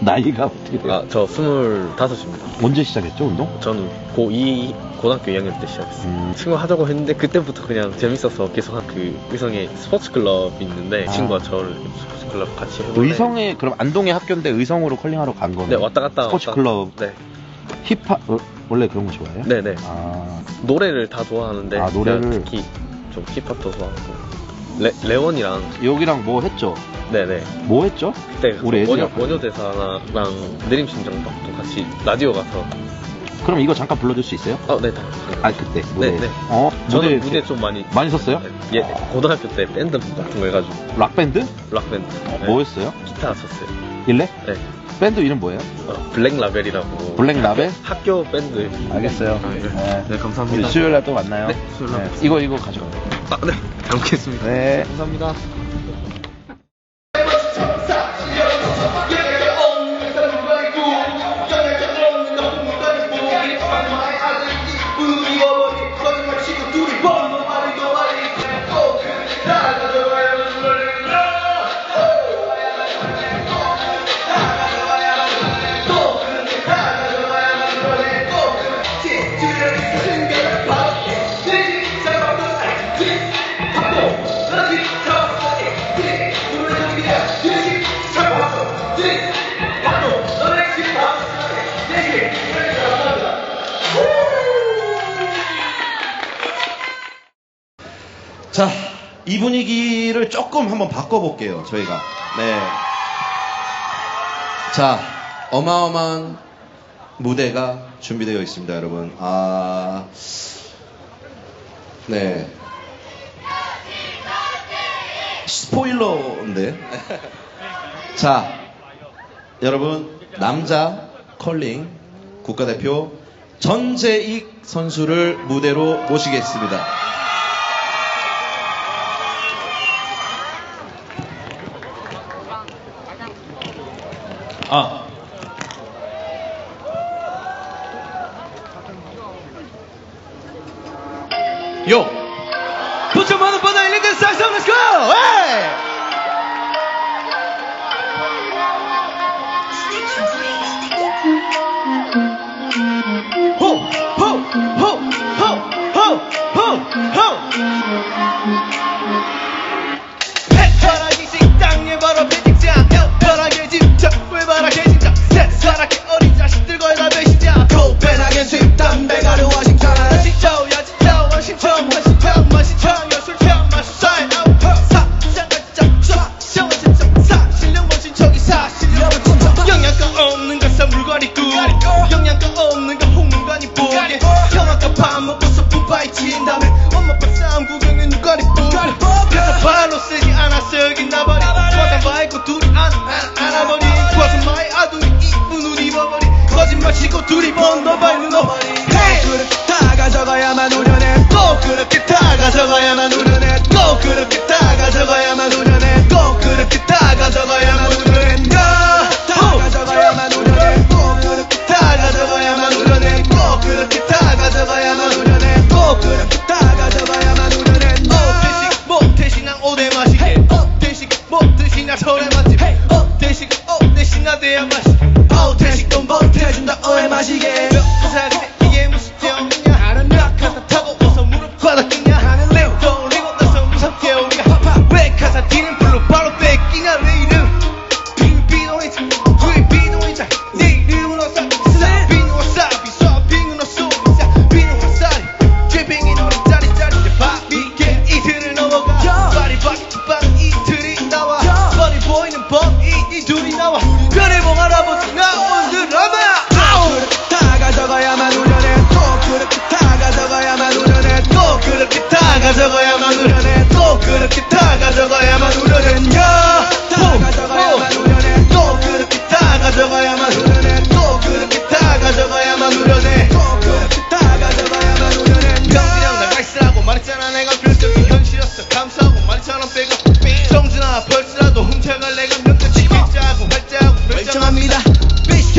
나이가 어떻게 돼요? 아, 저 25입니다. 언제 시작했죠, 운동? 저는 고2, 고등학교 2학년 때 시작했어요. 음. 친구 하자고 했는데 그때부터 그냥 재밌어서 계속 한 그 의성에 스포츠 클럽이 있는데 아. 친구가 저를 스포츠 클럽 같이 해볼래? 의성에, 그럼 안동의 학교인데 의성으로 컬링하러 간 거네. 네, 왔다 갔다 스포츠 왔다 클럽, 네. 힙합, 어, 원래 그런 거 좋아해요? 네네. 아, 노래를 다 좋아하는데 아, 노래를? 특히 좀 힙합도 좋아하고 레, 레원이랑 여기랑 뭐 했죠? 네네 뭐 했죠? 그때 우리 원효, 애들이랑 원효 대사랑 내림심정박도 같이 라디오 가서 그럼 이거 잠깐 불러줄 수 있어요? 어네 다 아, 그때, 무대. 네, 네. 어, 저는 무대 무대 좀 많이 많이 섰어요? 예 고등학교 때 밴드 같은 거 해가지고 락 밴드? 락 밴드 네. 뭐 했어요? 기타 쳤어요 일레? 네 밴드 이름 뭐예요? 어, 블랙 라벨이라고 블랙 라벨? 학교 밴드 알겠어요. 아, 예. 네. 네, 감사합니다 우리 수요일 날 또 만나요. 네, 수요일 날 뵙겠습니다. 이거, 이거 가져가요. 아 네 잘 먹겠습니다 네. 감사합니다 자, 이 분위기를 조금 한번 바꿔볼게요, 저희가. 네. 자, 어마어마한 무대가 준비되어 있습니다, 여러분. 아, 네. 스포일러인데. 자, 여러분, 남자 컬링 국가대표 전재익 선수를 무대로 모시겠습니다. 아. Yo. Put your mother on the this side, let's go. Hey. 않았어 여기 나버리. 과단 바이고 둘이 안, 안, 안아버리. 과선 마의 아들이 이쁜 옷 입어버리. 거짓말 치고 둘이 번더 밟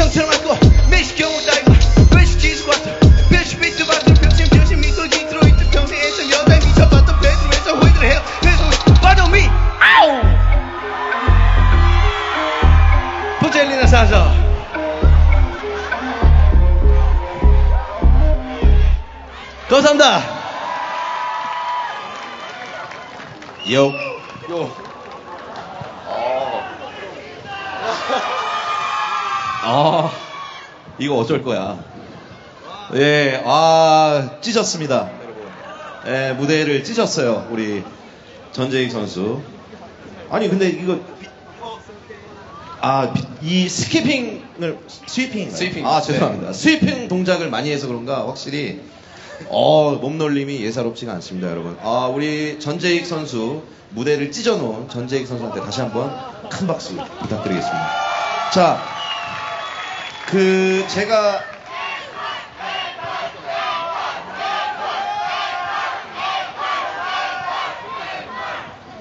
형처럼 할 거야 매시 경우 따위가 매시 기술 왔어 매시 비트 봤던 병심 정신 믿고 기트로 있던 평생 애정 여자에 미쳐봤던 배수에서 후회들 해요. 배수 빠져 미 아우! 포젤리나 사서. 감사합니다. 요. 요. 아, 이거 어쩔 거야. 예, 아, 찢었습니다. 예, 무대를 찢었어요, 우리 전재익 선수. 아니, 근데 이거, 아, 비- 이 스키핑을, 스위핑. 스위핑. 아, 죄송합니다. 스위핑 동작을 많이 해서 그런가, 확실히, 어, 몸놀림이 예사롭지가 않습니다, 여러분. 아, 우리 전재익 선수, 무대를 찢어놓은 전재익 선수한테 다시 한번 큰 박수 부탁드리겠습니다. 자, 그, 제가,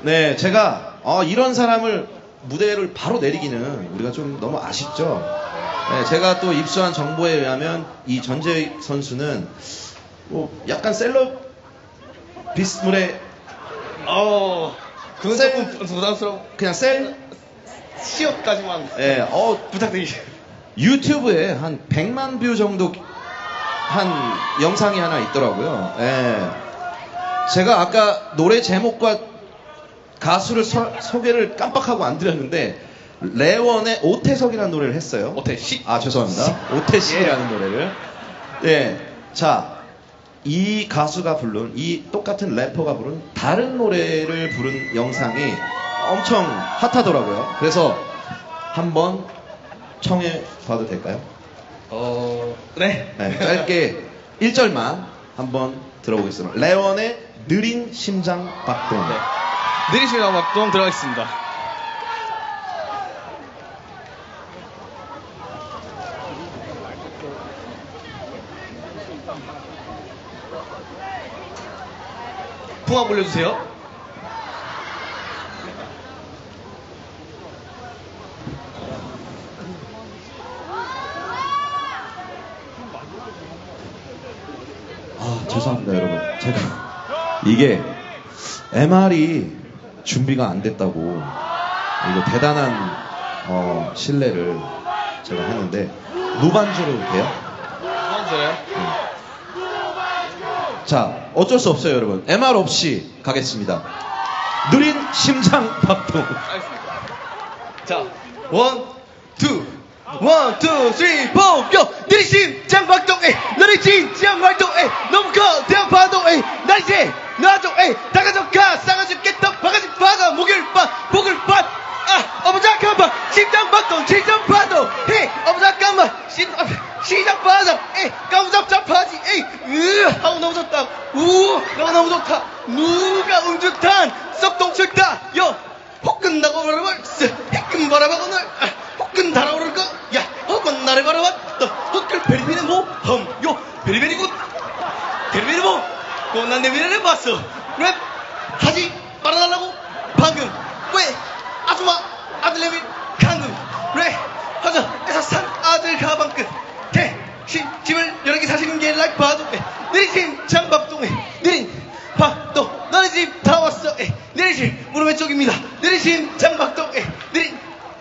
네, 제가, 어, 이런 사람을 무대를 바로 내리기는 우리가 좀 너무 아쉽죠. 네, 제가 또 입수한 정보에 의하면 이 전재익 선수는 뭐 약간 셀럽 비스물의 어. 그건 셀- 조금 부담스러워. 그냥 셀, 시업까지만 예, 어, 부탁드릴게요. 유튜브에 한 100만 뷰 정도 한 영상이 하나 있더라고요. 예. 제가 아까 노래 제목과 가수를 서- 소개를 깜빡하고 안 드렸는데 레원의 오태석이라는 노래를 했어요. 오태식? 아 죄송합니다. 오태식이라는 노래를. 예. 자, 이 가수가 부른 이 똑같은 래퍼가 부른 다른 노래를 부른 영상이 엄청 핫하더라고요. 그래서 한번 청해 봐도 될까요? 어. 네. 네, 짧게 1절만 한번 들어보겠습니다. 레원의 느린 심장 박동. 네. 느리시면 막동 들어가겠습니다. 풍악 올려주세요. 아, 죄송합니다, 여러분. 제가 이게 MR이 준비가 안 됐다고 이거 대단한 어, 신뢰를 제가 했는데 무반주로 돼요? 풍악이요 자, 어쩔 수 없어요, 여러분. MR 없이 가겠습니다. 느린 심장 박동. 알겠습니다. 자, 원, 투, 원, 투, 쓰리, 포, 고! 느리심, 장박동, 에 느리심, 장박동, 에 너무 커, 대형 파도, 에 나이제, 나도, 에 다가져가, 싸가지겠다, 바가지 박아, 목을 빠, 목을 빠, 아, 어머 잠깐만, 심장 박동, 심장 파도, 에 어머 잠깐만, 심, 아, 시장 바닥, 에 깜짝잡하지, 에 으, 아우 너무 좋다, 우, 너무 너무 좋다, 누가 음주탄, 썩동 싫다, 여, 혹은 나고 바라볼 해끔 바라봐 오늘 아, 혹은 달아오를 거야 혹은 나를 바라봐 또 혹을 베리베리 모험 요 베리베리 굿 베리베리 모 꽃 난 내 미래를 봤어? 랩 하지 말아달라고? 방금. 왜? 아줌마 아들내미 강금 랩 하자 에서 산 아들 가방 끝대 심, 집을 여러 개 사시는 게 라이프 봐도 느리심 장박동에. 느린 박도 너네 집 다 왔어. 에, 느리심 무릎 쪽입니다. 느리심 장박동 에, 느린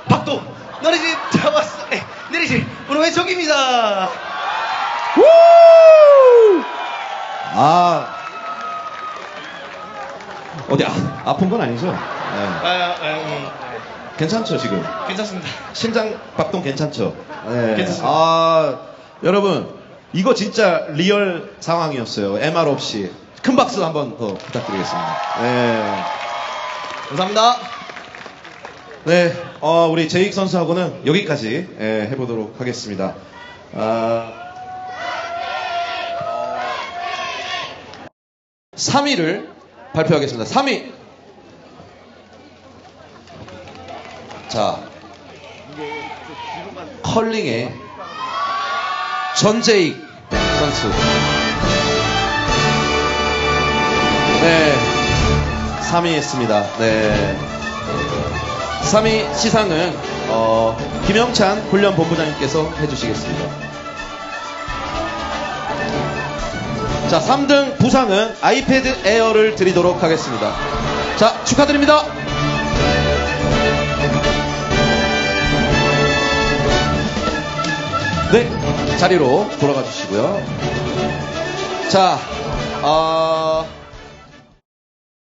박도 너네 집 다 왔어 에, 느리심 무릎 쪽입니다 아. 어디 아, 아픈 건 아니죠? 네. 아, 아, 음, 괜찮죠, 지금? 괜찮습니다 심장 박동 괜찮죠? 네. 괜찮습니다. 아, 여러분, 이거 진짜 리얼 상황이었어요. MR 없이. 큰 박수 한번 더 부탁드리겠습니다. 네. 감사합니다 네, 어, 우리 제익 선수하고는 여기까지 예, 해보도록 하겠습니다. 아, 3위를 발표하겠습니다. 3위. 자, 컬링의 전재익 선수. 네, 3위 했습니다. 네. 3위 시상은 어, 김영찬 훈련 본부장님께서 해주시겠습니다. 자, 3등 부상은 아이패드 에어를 드리도록 하겠습니다. 자, 축하드립니다. 네, 자리로 돌아가 주시고요. 자, 어,